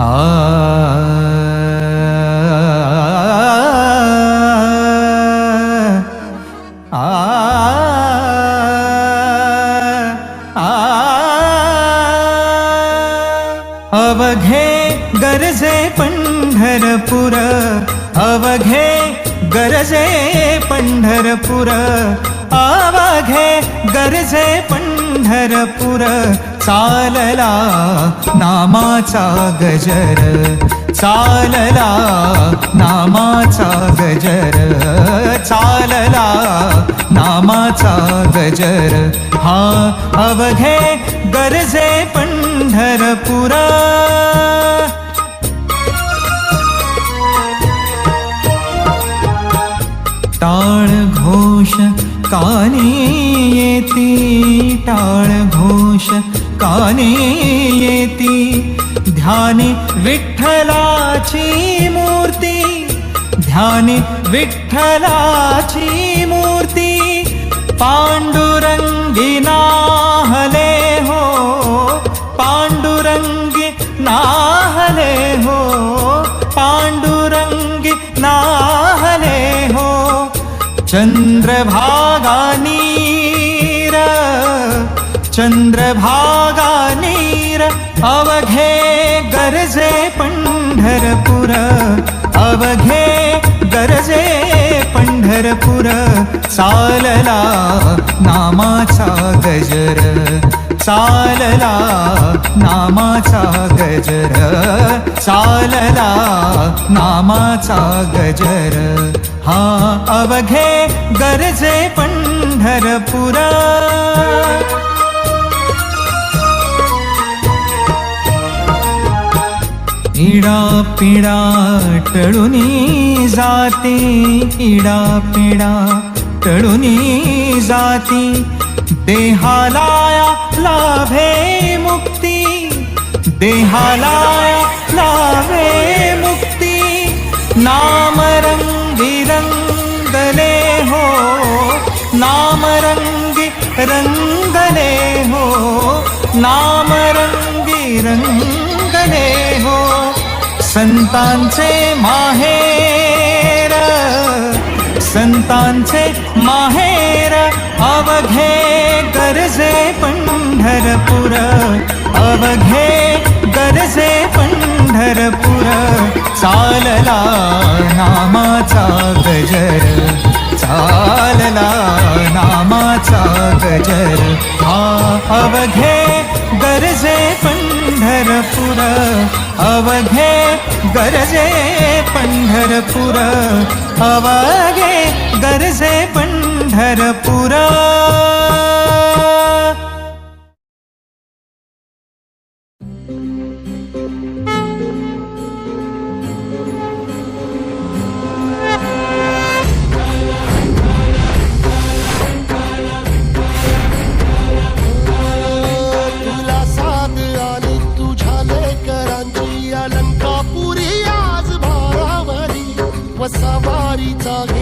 आ आ अवघे गरजे पंढरपुर अवघे गरजे पंढरपुर अवघे गरजे पंढरपुर चालला नामाचा गजर चालला नामाचा गजर चालला नामाचा गजर. हा अवघे गरजे पंढरपुरा. टाळ घोष कानी येती टाळ घोष ध्यानी येती. ध्यानी विठ्ठलाची मूर्ती. ध्यानी विठ्ठलाची मूर्ती. पांडुरंगी नाहले हो. पांडुरंगी नाहले हो. पांडुरंगी नाहले हो. चंद्रभा चंद्रभागा नीर अवघे गरजे पंढरपुर अवघे गरजे पंढरपुर चालला नामाचा गजर चालला नामाचा गजर चालला नामाचा गजर. हा अवघे गरजे पंढरपुरा इडा पिडा टळुनी जाते. इडा पिडा टळुनी जाती. देहालाया लाभे मुक्ती. देहालाया लाभे मुक्ती. नामरंगी रंगले हो. नामरंगी रंगले हो. नामरंगी रंगी रंग संतांचे माहेर संतांचे माहेर अवघे गरजे पंढरपुर अवघे गरजे पंढरपुरा. गरजे पंढरपुर अवघे गरजे पंढरपुर अवघे गरजे पंढरपुर. nobody talking.